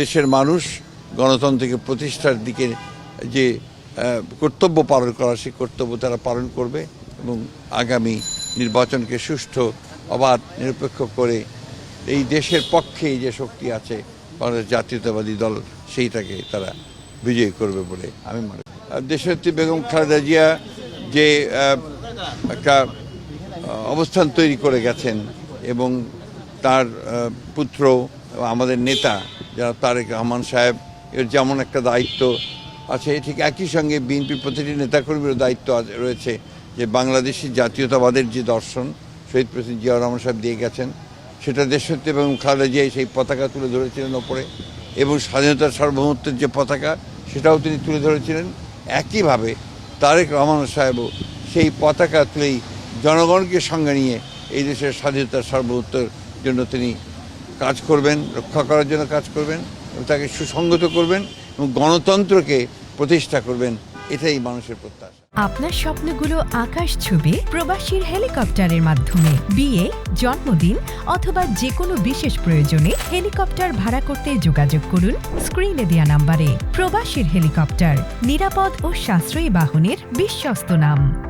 দেশের মানুষ গণতন্ত্রকে প্রতিষ্ঠার দিকে যে কর্তব্য পালন করা, সেই কর্তব্য তারা পালন করবে এবং আগামী নির্বাচনকে সুষ্ঠু, অবাধ, নিরপেক্ষ করে এই দেশের পক্ষে যে শক্তি আছে, বাংলাদেশ জাতীয়তাবাদী দল, সেইটাকে তারা বিজয়ী করবে বলে আমি মনে করি। দেশনেত্রী বেগম খালেদা জিয়া যে একটা অবস্থান তৈরি করে গেছেন এবং তার পুত্র আমাদের নেতা যারা তারেক রহমান সাহেব, এর যেমন একটা দায়িত্ব আছে ঠিক একই সঙ্গে বিএনপির প্রতিটি নেতাকর্মীরও দায়িত্ব রয়েছে যে বাংলাদেশি জাতীয়তাবাদের যে দর্শন, শহীদ প্রেসিডেন্ট জিয়াউর রহমান সাহেব দিয়ে গেছেন, সেটা দেশত্ব এবং খালেদা জিয়া সেই পতাকা তুলে ধরেছিলেন ওপরে এবং স্বাধীনতার সার্বভৌমত্বের যে পতাকা, সেটাও তিনি তুলে ধরেছিলেন। একইভাবে তারেক রহমান সাহেবও সেই পতাকা তুলেই জনগণকে সঙ্গে নিয়ে এই দেশের স্বাধীনতার সার্বভৌমত্বের জন্য তিনি কাজ করবেন, রক্ষা করার জন্য কাজ করবেন তাকে সুসংগত করবেন, এবং গণতন্ত্রকে প্রতিষ্ঠা করবেন, এটাই মানুষের প্রত্যাশা। আপনার স্বপ্নগুলো আকাশ ছবি প্রবাসীর হেলিকপ্টারের মাধ্যমে। বিয়ে, জন্মদিন, অথবা যে কোনো বিশেষ প্রয়োজনে হেলিকপ্টার ভাড়া করতে যোগাযোগ করুন স্ক্রিনে দেওয়া নাম্বারে। প্রবাসীর হেলিকপ্টার, নিরাপদ ও সাশ্রয়ী বাহনের বিশ্বস্ত নাম।